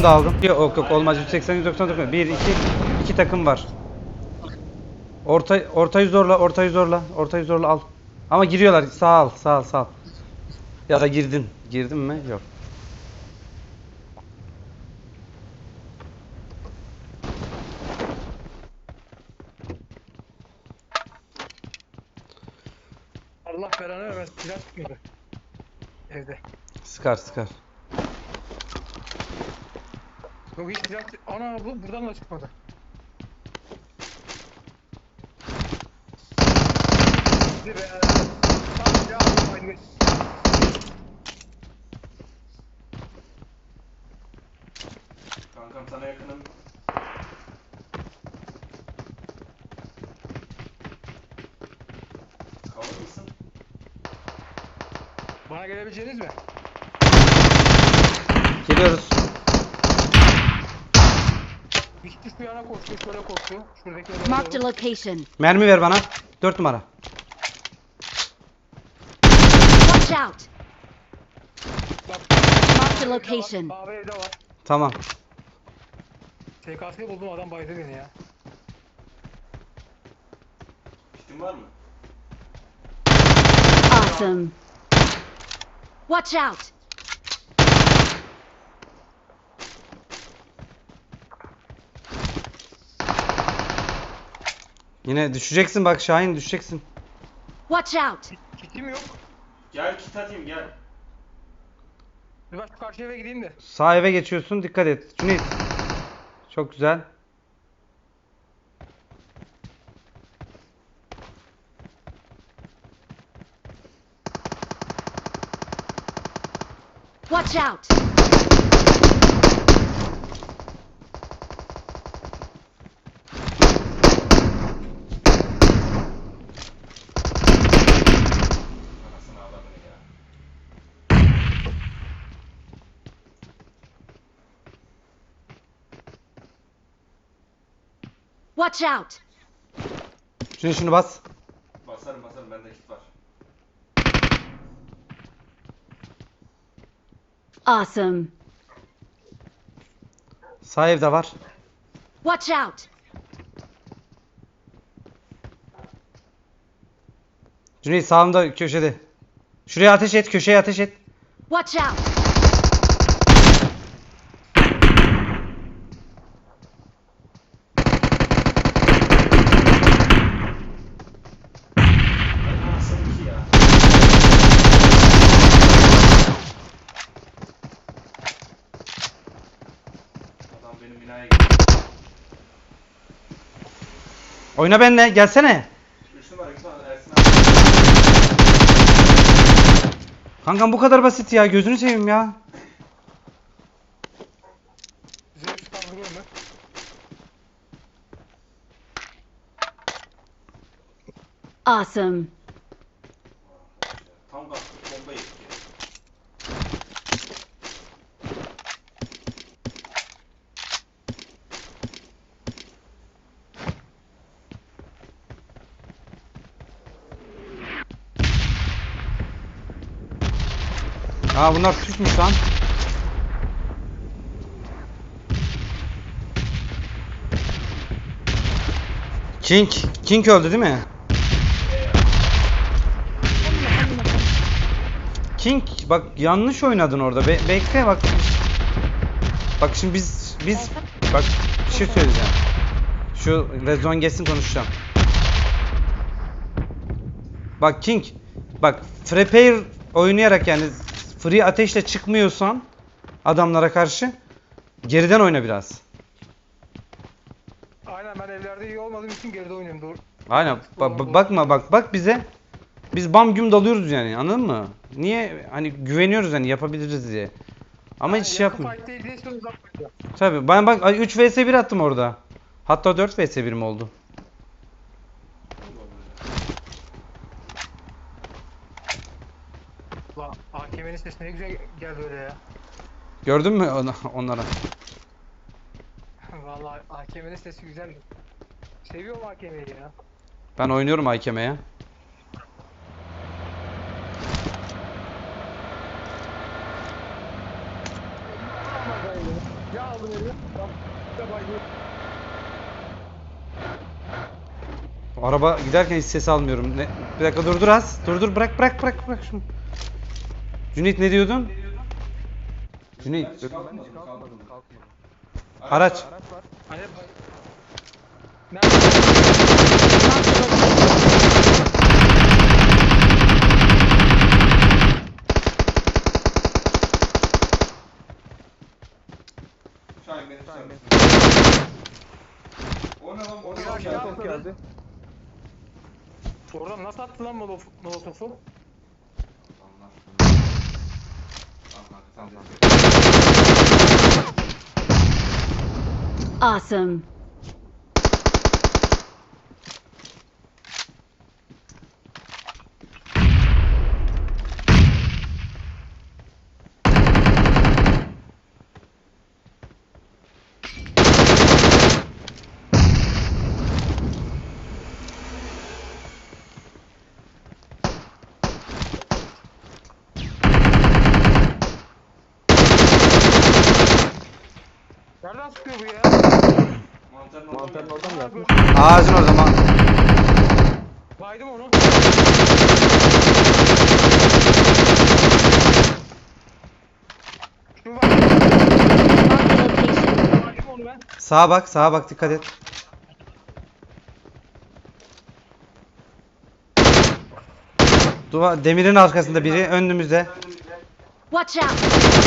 Onu da aldım. Yok yok olmaz 180 199. 1 2 2 takım var. Orta ortayı zorla, ortayı zorla, ortayı zorla al. Ama giriyorlar. Sağ al, sağ al, sağ al. Ya da girdin. Girdin mi? Yok. Allah belanı vermesin. Silah. Evde. Sıkar sıkar. Yok hiç silah Ana bu buradan da çıkmadı. Hadi be. Tamam ya. Geç. Kankam sana yakınım. Kalır mısın? Bana gelebileceğiniz mi? Geliyoruz. Bir kişi şu yana koştu, şöyle koştu. Şuradaki Marked a location. Mermi ver bana. 4 numara. Watch out! Marked a location. Abi evde var. Tamam. TKS'yi buldum adam baydı beni ya. Kitin var mı? Awesome. Watch out! Yine düşeceksin bak Şahin düşeceksin. Watch out! Kitim yok. Gel kit atayım gel. Bir bak şu karşı eve gideyim de. Sağ eve geçiyorsun dikkat et. Cüneyt. Çok güzel. Watch out! Watch out! Cüneyt şunu bas. Basarım basarım bende kit var. Awesome. Sağ evde var. Watch out! Cüneyt sağımda köşede. Şuraya ateş et köşeye ateş et. Watch out! Adam benim binaya Oyna benimle gelsene. 3 numara 3 numara Ersin abi. Kankam bu kadar basit ya gözünü seveyim ya. Awesome. Tam kalktı bomba yedik Aa bunlar Türkmüş lan. King, King öldü değil mi? King bak yanlış oynadın orada. Be- bekle bak. Bak şimdi biz biz bak bir şey söyleyeceğim. Şu rezon geçsin konuşacağım. Bak King bak Free oynayarak yani free ateşle çıkmıyorsan adamlara karşı geriden oyna biraz. Aynen ben evlerde iyi olmadığım için geride oynuyorum doğru. Aynen. Ba- ba- bakma bak bak bize. Biz bam güm dalıyoruz yani. Anladın mı? Niye hani güveniyoruz hani yapabiliriz diye. Ama hiç şey yapmıyor. Tabii ben bak ay, 3 vs 1 attım orada. Hatta 4 vs 1 mi oldu? Sesi ne güzel geldi öyle ya. Gördün mü ona, onlara? Vallahi AKM'nin sesi güzeldi. Seviyorum AKM'yi ya. Ben oynuyorum Aykeme'ye. Ya aldım bayılıyorum. Araba giderken hiç ses almıyorum. Ne? Bir dakika dur dur az. Dur dur bırak bırak bırak bırak şunu. Cüneyt ne diyordun? Cüneyt. Araç. Oradan nasıl attı lan molotofu? Awesome. Ağacın orada man. Baydım onu. Şu var. Baydım onu ben. Sağa bak sağa bak dikkat et. Duva, demirin arkasında biri önümüzde. Watch out.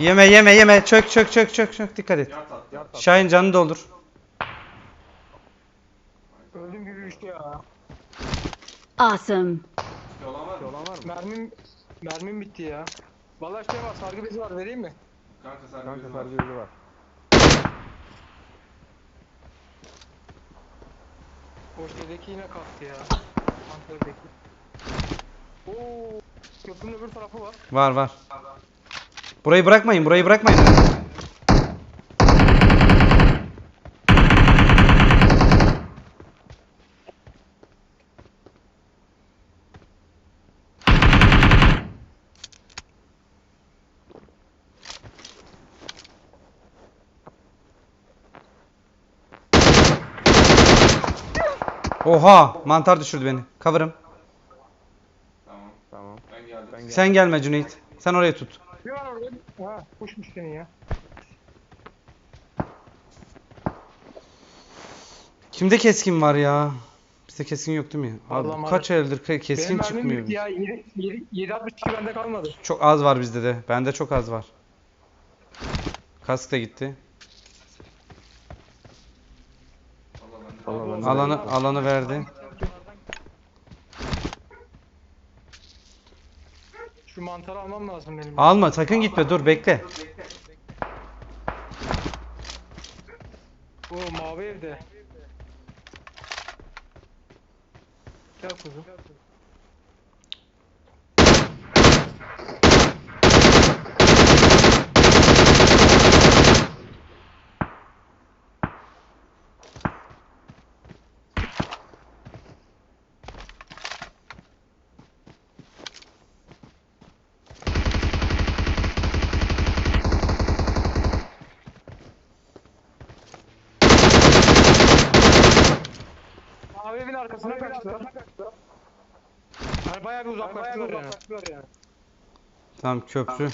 Yeme yeme yeme çök çök çök çök çök dikkat et. Şahin canını doldur. Öldüm gibi şey ya. Awesome. Olan var mı? Mermim mermim bitti ya. Vallahi şey var, sargı bezi var, vereyim mi? Kanka sargı yüzü var. O şeydeki yine kalktı ya. Anterdeki. Oo, köprünün öbür tarafı var. Var var. Burayı bırakmayın burayı bırakmayın. Oha mantar düşürdü beni. Cover'ım. Tamam. Ben Sen gelme Cüneyt. Sen oraya tut. Bir var orada. Ha, kuşmuş senin ya. Kimde keskin var ya? Bizde keskin yok değil mi? Abi Vallahi kaç eldir ke- keskin Benim mermim çıkmıyor. bitti ya. 7, 7, 762 bende kalmadı. Çok az var bizde de. Bende çok az var. Kask da gitti. Valla ben de- Alanı alanı verdi. Şu mantarı almam lazım benim. Alma sakın gitme dur bekle. Bu mavi evde. Gel kuzum. Mavi evin arkasına kaçtı. Yani bayağı bir uzaklaştılar yani. Tamam köprü.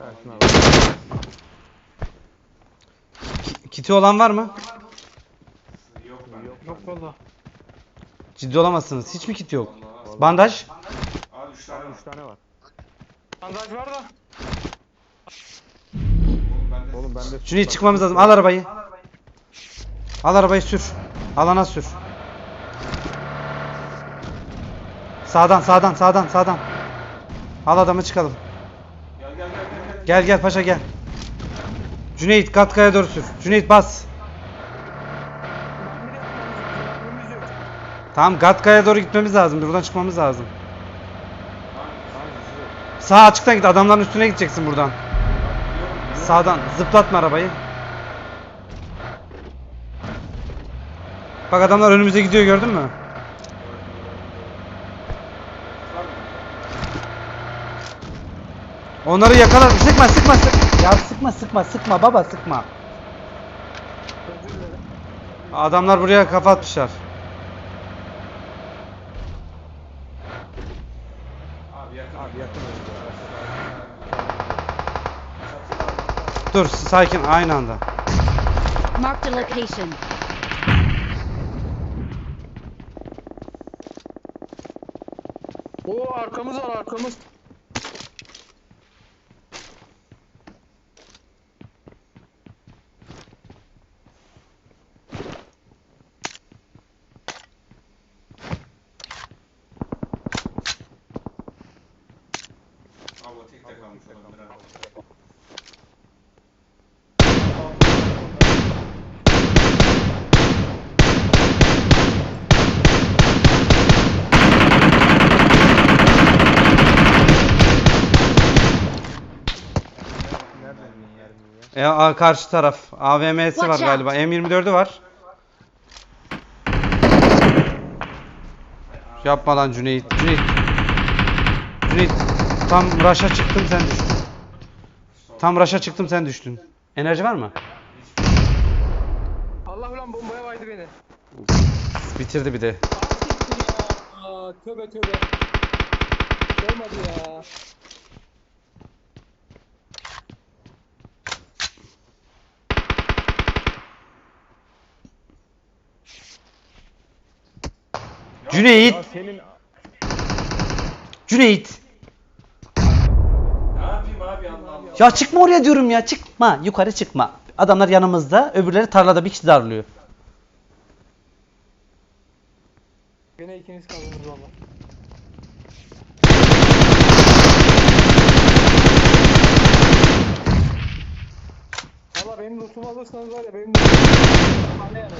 Ersin abi. Ki- Kiti olan var mı? Yok valla. Ciddi olamazsınız. Hiç mi kiti yok? Bandaj? Üç tane var. Bandaj var da. Oğlum bende Cüneyt çıkmamız lazım. Al arabayı. Al arabayı sür. Alana sür. Sağdan sağdan sağdan sağdan. Al adamı çıkalım. Gel gel paşa gel. Cüneyt Gatkaya doğru sür. Cüneyt bas. Tamam Gatkaya doğru gitmemiz lazım. Buradan çıkmamız lazım. Sağ açıktan git. Adamların üstüne gideceksin buradan. Sağdan. Zıplatma arabayı. Bak adamlar önümüze gidiyor gördün mü? Onları yakalar. Sıkma sıkma sıkma. Ya sıkma sıkma sıkma baba sıkma. Adamlar buraya kafa atmışlar. Abi yakın. Dur sakin aynı anda. Marked a location. Oo arkamız var arkamız. Abi o tek tek kalmış olabilir E, a, karşı taraf. AVM'si var galiba. M24'ü var. Yapma lan Cüneyt. Cüneyt. Cüneyt. Tam raşa çıktım sen düştün. Tam raşa çıktım sen düştün. Enerji var mı? Allah ulan bombaya vaydı beni. Bitirdi bir de. Aa tövbe tövbe. Olmadı ya. Cüneyt. Ya senin Cüneyt. ne yapayım abi Allah Allah. Ya çıkma oraya diyorum ya. Çıkma. Yukarı çıkma. Adamlar yanımızda. Öbürleri tarlada bir kişi darlıyor. Gene ikiniz kaldınız valla. Valla benim lootumu alırsanız var ya benim lootumu Anne yani.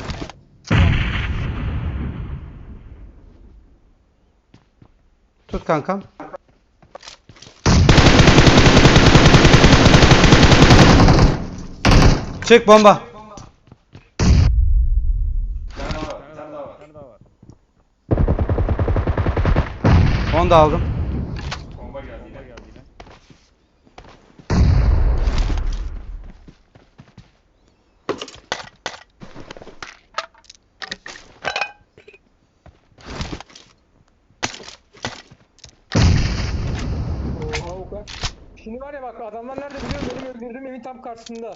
Tut kankam. Çık bomba. Onu da aldım. Bomba geldi yine. geldi yine. Oha o kadar. Şimdi var ya bak adamlar nerede biliyor musun? Benim öldürdüğüm evin tam karşısında.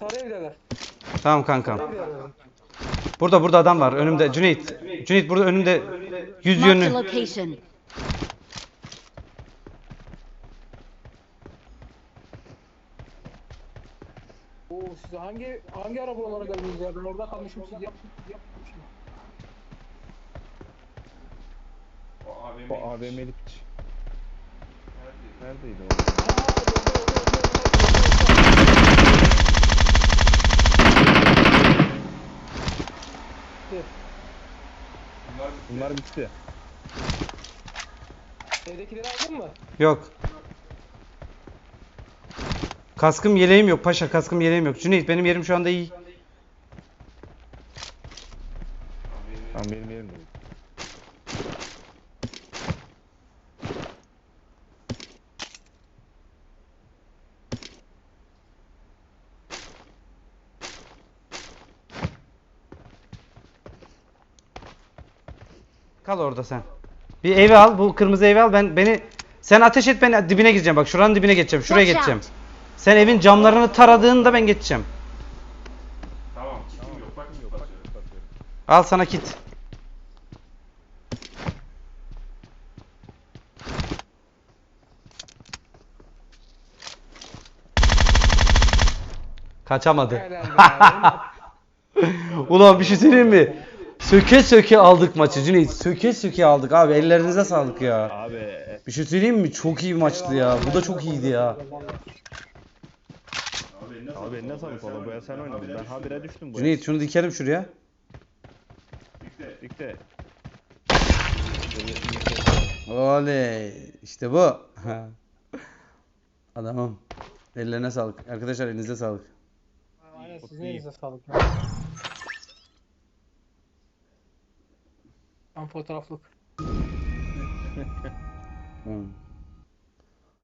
Sarı evdeler. Tamam kankam. Sarı evdeler. Burada burada adam var önümde. Cüneyt. Cüneyt burada önümde. Yüz Marked a yönlü. location. Oo siz hangi hangi ara buralara geldiniz ya? Ben orada kalmışım siz yap, yapmışım. O AVM. Bu AVM'lik. Neredeydi o? Orada. Bunlar Bunlar bitti. Evdekileri aldın mı? Yok. Kaskım yeleğim yok paşa kaskım yeleğim yok. Cüneyt benim yerim şu anda iyi. Tamam benim yerim de. Kal orada sen. Bir evi al bu kırmızı evi al ben beni sen ateş et ben dibine gireceğim bak şuranın dibine geçeceğim şuraya Watch geçeceğim. out. Sen evin camlarını taradığında ben geçeceğim. tamam. Kitim yok. Bak basıyorum. Bakıyorum. Al sana kit. Kaçamadı. Ulan bir şey söyleyeyim mi? Söke söke aldık maçı Cüneyt. Söke söke aldık abi. Ellerinize sağlık ya. Abi Bir şey söyleyeyim mi? Çok iyi bir maçtı ya. Bu da çok iyiydi ya. Abi ne abi eline sağlık valla bu ya sen oynadın. Ben habire düştüm bu. Cüneyt şunu dikelim şuraya. De Oley. İşte bu. Adamım. Ellerine sağlık. Arkadaşlar elinize sağlık. Aynen sizin elinize sağlık. Tam fotoğraflık. Hı.